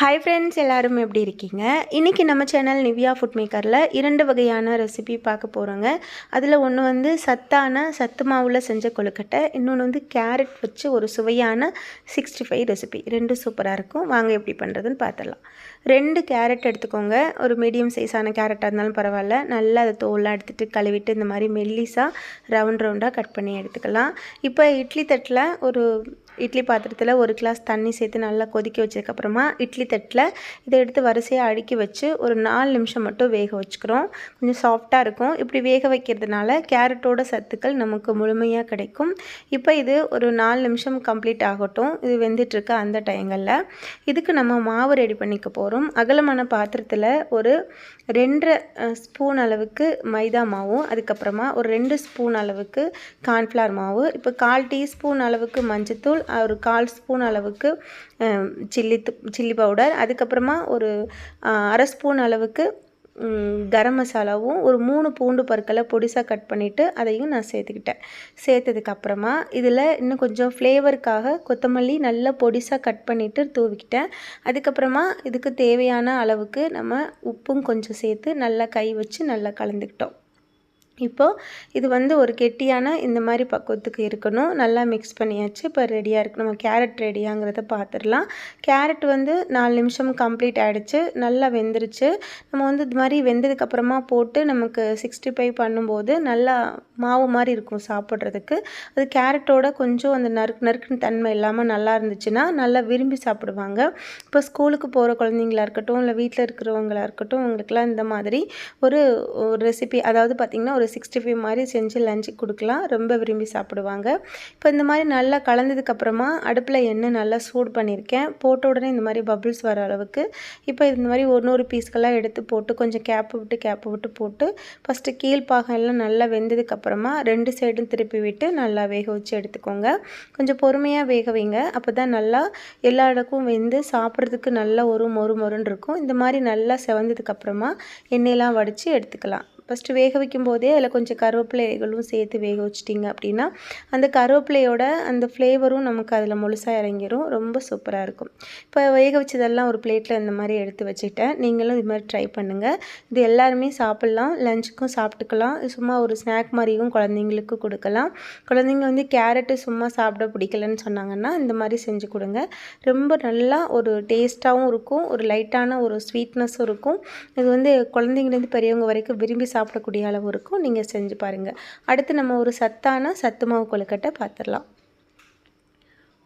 Hi friends எல்லாரும் எப்படி இருக்கீங்க? இன்றைக்கி நம்ம சேனல் நிவ்யா ஃபுட் மேக்கரில் இரண்டு வகையான ரெசிபி பார்க்க போகிறோங்க அதில் ஒன்று வந்து சத்தான சத்து மாவில் செஞ்ச கொழுக்கட்டை இன்னொன்று வந்து கேரட் வச்சு ஒரு சுவையான சிக்ஸ்டி ஃபைவ் ரெசிபி ரெண்டும் சூப்பராக இருக்கும். வாங்க எப்படி பண்ணுறதுன்னு பார்த்துடலாம். ரெண்டு கேரட் எடுத்துக்கோங்க. ஒரு மீடியம் சைஸான கேரட்டாக இருந்தாலும் பரவாயில்ல. நல்லா அதை தோலாக எடுத்துகிட்டு கழுவிட்டு இந்த மாதிரி மெல்லிஸாக ரவுண்ட் ரவுண்டாக கட் பண்ணி எடுத்துக்கலாம். இப்போ இட்லி தட்டில் ஒரு இட்லி பாத்திரத்தில் ஒரு கிளாஸ் தண்ணி சேர்த்து நல்லா கொதிக்க வச்சதுக்கப்புறமா இட்லி தட்டில் இதை எடுத்து வரிசையாக அடுக்கி வச்சு ஒரு நாலு நிமிஷம் மட்டும் வேக வச்சுக்கிறோம். கொஞ்சம் சாஃப்டாக இருக்கும். இப்படி வேக வைக்கிறதுனால கேரட்டோட சத்துக்கள் நமக்கு முழுமையாக கிடைக்கும். இப்போ இது ஒரு நாலு நிமிஷம் கம்ப்ளீட் ஆகட்டும். இது வெந்துட்டுருக்க அந்த டைங்களில் இதுக்கு நம்ம மாவு ரெடி பண்ணிக்க போகிறோம் அகலமான பாத்திரத்தில் ஒரு ரெண்டரை ஸ்பூன் அளவுக்கு மைதா மாவும் அதுக்கப்புறமா ஒரு ரெண்டு ஸ்பூன் அளவுக்கு கார்ன்ஃப்ளவர் மாவு இப்போ கால் டீஸ்பூன் அளவுக்கு மஞ்சத்தூள் ஒரு கால் ஸ்பூன் அளவுக்கு சில்லி சில்லி பவுடர் அதுக்கப்புறமா ஒரு அரை ஸ்பூன் அளவுக்கு கரம் மசாலாவும் ஒரு மூணு பூண்டு பற்களை பொடிசாக கட் பண்ணிவிட்டு அதையும் நான் சேர்த்துக்கிட்டேன். சேர்த்ததுக்கப்புறமா இதில் இன்னும் கொஞ்சம் ஃப்ளேவருக்காக கொத்தமல்லி நல்லா பொடிசாக கட் பண்ணிவிட்டு தூவிக்கிட்டேன். அதுக்கப்புறமா இதுக்கு தேவையான அளவுக்கு நம்ம உப்பும் கொஞ்சம் சேர்த்து நல்லா கை வச்சு நல்லா கலந்துக்கிட்டோம். இப்போது இது வந்து ஒரு கெட்டியான இந்த மாதிரி பக்குவத்துக்கு இருக்கணும். நல்லா மிக்ஸ் பண்ணியாச்சு. இப்போ ரெடியாக இருக்குது நம்ம கேரட் ரெடியாங்கிறத பார்த்துடலாம் கேரட் வந்து நாலு நிமிஷம் கம்ப்ளீட் ஆகிடுச்சு நல்லா வெந்துருச்சு. நம்ம வந்து இது மாதிரி வெந்ததுக்கப்புறமா போட்டு நமக்கு சிக்ஸ்டி ஃபைவ் பண்ணும்போது நல்லா மாவு மாதிரி இருக்கும் சாப்பிட்றதுக்கு. அது கேரட்டோட கொஞ்சம் அந்த நறுக்கு நறுக்குன்னு தன்மை இல்லாமல் நல்லா இருந்துச்சுன்னா நல்லா விரும்பி சாப்பிடுவாங்க. இப்போ ஸ்கூலுக்கு போகிற குழந்தைங்களா இருக்கட்டும் இல்லை வீட்டில் இருக்கிறவங்களா இருக்கட்டும் அவங்களுக்குலாம் இந்த மாதிரி ஒரு ரெசிபி அதாவது பார்த்திங்கன்னா ஒரு சிக்ஸ்டி ஃபைவ் மாதிரி செஞ்சு லஞ்சுக்கு கொடுக்கலாம். ரொம்ப விரும்பி சாப்பிடுவாங்க. இப்போ இந்த மாதிரி நல்லா கலந்ததுக்கப்புறமா அடுப்பில் எண்ணெய் நல்லா சூடு பண்ணியிருக்கேன். போட்ட உடனே இந்த மாதிரி பபுள்ஸ் வர அளவுக்கு இப்போ இந்த மாதிரி ஒரு நூறு பீஸ்கெல்லாம் எடுத்து போட்டு கொஞ்சம் கேப்பு விட்டு கேப்பு விட்டு போட்டு ஃபஸ்ட்டு கீழ்ப்பாகம் எல்லாம் நல்லா வெந்ததுக்கப்புறமா ரெண்டு சைடும் திருப்பி விட்டு நல்லா வேக வச்சு எடுத்துக்கோங்க. கொஞ்சம் பொறுமையாக வேக வைங்க. அப்போ தான் நல்லா எல்லா இடக்கும் வெந்து சாப்பிட்றதுக்கு நல்லா ஒரு மொறு மொறுன்னு இருக்கும். இந்த மாதிரி நல்லா செவந்ததுக்கப்புறமா எண்ணெயெல்லாம் வடித்து எடுத்துக்கலாம். ஃபஸ்ட்டு வேக வைக்கும் போதே அதில் கொஞ்சம் கருவேப்பிலைகளும் சேர்த்து வேக வச்சிட்டிங்க அப்படின்னா அந்த கருவேப்பிலையோட அந்த ஃப்ளேவரும் நமக்கு அதில் முழுசாக இறங்கிடும் ரொம்ப சூப்பராக இருக்கும். இப்போ வேக வச்சதெல்லாம் ஒரு பிளேட்டில் இந்த மாதிரி எடுத்து வச்சுட்டேன். நீங்களும் இது மாதிரி ட்ரை பண்ணுங்கள் இது எல்லாருமே சாப்பிட்லாம். லஞ்சுக்கும் சாப்பிட்டுக்கலாம். சும்மா ஒரு ஸ்நாக் மாதிரியும் குழந்தைங்களுக்கு கொடுக்கலாம். குழந்தைங்க வந்து கேரட்டு சும்மா சாப்பிட பிடிக்கலன்னு சொன்னாங்கன்னா இந்த மாதிரி செஞ்சு கொடுங்க. ரொம்ப நல்லா ஒரு டேஸ்ட்டாகவும் இருக்கும். ஒரு லைட்டான ஒரு ஸ்வீட்னஸும் இருக்கும். இது வந்து குழந்தைங்கலேருந்து பெரியவங்க வரைக்கும் விரும்பி சாப்பிடக்கூடிய அளவு இருக்கும். நீங்கள் செஞ்சு பாருங்கள் அடுத்து நம்ம ஒரு சத்தான சத்து மாவு கொழுக்கட்டை பார்த்துடலாம்.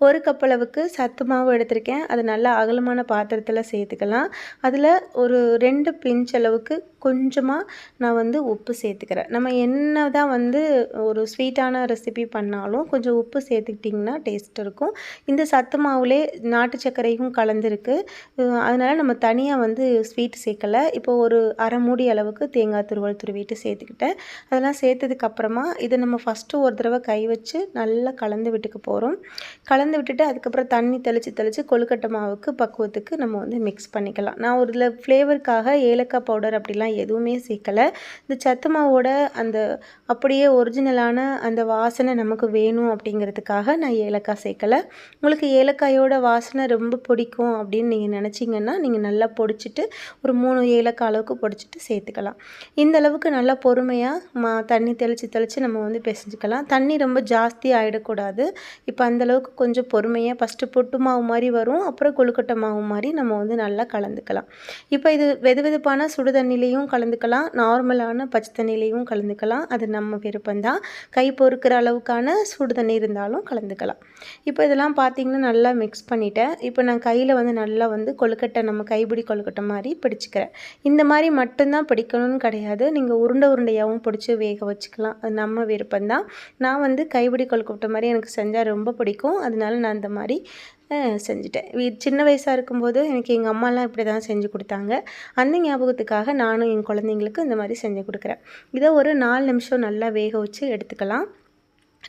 ஒரு கப் அளவுக்கு சத்து மாவு எடுத்திருக்கேன். அது நல்லா அகலமான பாத்திரத்தில் சேர்த்துக்கலாம். அதில் ஒரு ரெண்டு பிஞ்ச் அளவுக்கு கொஞ்சமாக நான் வந்து உப்பு சேர்த்துக்கிறேன். நம்ம என்ன தான் வந்து ஒரு ஸ்வீட்டான ரெசிபி பண்ணாலும் கொஞ்சம் உப்பு சேர்த்துக்கிட்டிங்கன்னா டேஸ்ட் இருக்கும். இந்த சத்து மாவுலே நாட்டு சர்க்கரையும் கலந்துருக்கு. அதனால் நம்ம தனியாக வந்து ஸ்வீட் சேர்க்கலை. இப்போ ஒரு அரை மூடி அளவுக்கு தேங்காய் துருவல் துருவிட்டு சேர்த்துக்கிட்டேன். அதெல்லாம் சேர்த்ததுக்கப்புறமா இதை நம்ம ஃபஸ்ட்டு ஒரு தடவை கை வச்சு நல்லா கலந்து விட்டுக்க போகிறோம் கலந்து விட்டுட்டு அதுக்கப்புறம் தண்ணி தெளித்து தெளித்து கொழுக்கட்டை மாவுக்கு பக்குவத்துக்கு நம்ம வந்து மிக்ஸ் பண்ணிக்கலாம். நான் ஒரு இதில் ஃப்ளேவருக்காக ஏலக்காய் பவுடர் அப்படிலாம் எதுவுமே சேர்க்கலை. இந்த சத்து மாவோட அந்த அப்படியே ஒரிஜினலான அந்த வாசனை நமக்கு வேணும் அப்படிங்கிறதுக்காக நான் ஏலக்காய் சேர்க்கலை. உங்களுக்கு ஏலக்காயோட வாசனை ரொம்ப பிடிக்கும் அப்படின்னு நீங்கள் நினச்சிங்கன்னா நீங்கள் நல்லா பொடிச்சிட்டு ஒரு மூணு ஏலக்காய் அளவுக்கு பொடிச்சிட்டு சேர்த்துக்கலாம். இந்த அளவுக்கு நல்லா பொறுமையாக மா தண்ணி தெளித்து தெளித்து நம்ம வந்து பிசைஞ்சிக்கலாம். தண்ணி ரொம்ப ஜாஸ்தி ஆகிடக்கூடாது இப்போ அந்தளவுக்கு கொஞ்சம் கொஞ்சம் பொறுமையாக ஃபஸ்ட்டு பொட்டு மாவு மாதிரி வரும். அப்புறம் கொழுக்கட்டை மாவு மாதிரி நம்ம வந்து நல்லா கலந்துக்கலாம். இப்போ இது வெது வெதுப்பான சுடு தண்ணிலையும் கலந்துக்கலாம். நார்மலான பச்சை தண்ணிலையும் கலந்துக்கலாம். அது நம்ம விருப்பம்தான் கை பொறுக்கிற அளவுக்கான சுடு தண்ணி இருந்தாலும் கலந்துக்கலாம். இப்போ இதெல்லாம் பார்த்திங்கன்னா நல்லா மிக்ஸ் பண்ணிவிட்டேன் இப்போ நான் கையில் வந்து நல்லா வந்து கொழுக்கட்டை நம்ம கைப்பிடி கொழுக்கட்டை மாதிரி பிடிச்சிக்கிறேன். இந்த மாதிரி மட்டும்தான் பிடிக்கணும்னு கிடையாது. நீங்கள் உருண்டை உருண்டையாகவும் பிடிச்சி வேக வச்சுக்கலாம். அது நம்ம விருப்பம்தான் நான் வந்து கைப்பிடி கொழுக்கட்டை மாதிரி எனக்கு செஞ்சால் ரொம்ப பிடிக்கும். அது அதனால நான் அந்த மாதிரி செஞ்சுட்டேன். சின்ன வயசாக இருக்கும்போது எனக்கு எங்கள் அம்மாலாம் இப்படி தான் செஞ்சு கொடுத்தாங்க. அந்த ஞாபகத்துக்காக நானும் என் குழந்தைங்களுக்கு இந்த மாதிரி செஞ்சு கொடுக்குறேன். இதை ஒரு நாலு நிமிஷம் நல்லா வேக வச்சு எடுத்துக்கலாம்.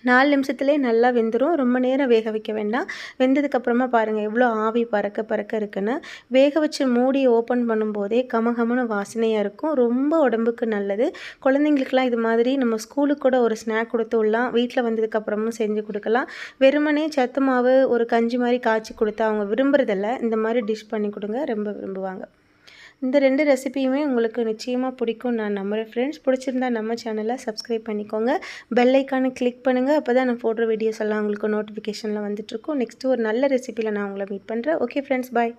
நாலு நிமிஷத்துலேயே நல்லா வெந்துடும் ரொம்ப நேரம் வேக வைக்க வேண்டாம். வெந்ததுக்கப்புறமா பாருங்கள் எவ்வளோ ஆவி பறக்க பறக்க இருக்குன்னு. வேக வச்சு மூடி ஓப்பன் பண்ணும்போதே கமகமன வாசனையாக இருக்கும். ரொம்ப உடம்புக்கு நல்லது. குழந்தைங்களுக்குலாம் இது மாதிரி நம்ம ஸ்கூலுக்கு கூட ஒரு ஸ்நாக் கொடுத்து விடலாம். வீட்டில் வந்ததுக்கப்புறமும் செஞ்சு கொடுக்கலாம். வெறுமனே சத்து மாவு ஒரு கஞ்சி மாதிரி காய்ச்சி கொடுத்தா அவங்க விரும்புகிறதில்ல இந்த மாதிரி டிஷ் பண்ணி கொடுங்க. ரொம்ப விரும்புவாங்க. இந்த ரெண்டு ரெசிபியுமே உங்களுக்கு நிச்சயமாக பிடிக்கும் நான் நம்புகிறேன் ஃப்ரெண்ட்ஸ் பிடிச்சிருந்தா நம்ம சேனலை சப்ஸ்கிரைப் பண்ணிக்கோங்க. பெல் ஐக்கானை கிளிக் பண்ணுங்கள் அப்போ தான் நான் போடுற வீடியோஸ் எல்லாம் உங்களுக்கு நோட்டிஃபிகேஷனில் வந்துட்டுருக்கோம் நெக்ஸ்ட்டு ஒரு நல்ல ரெசிபியில் நான் உங்களை மீட் பண்ணுறேன் ஓகே ஃப்ரெண்ட்ஸ் பாய்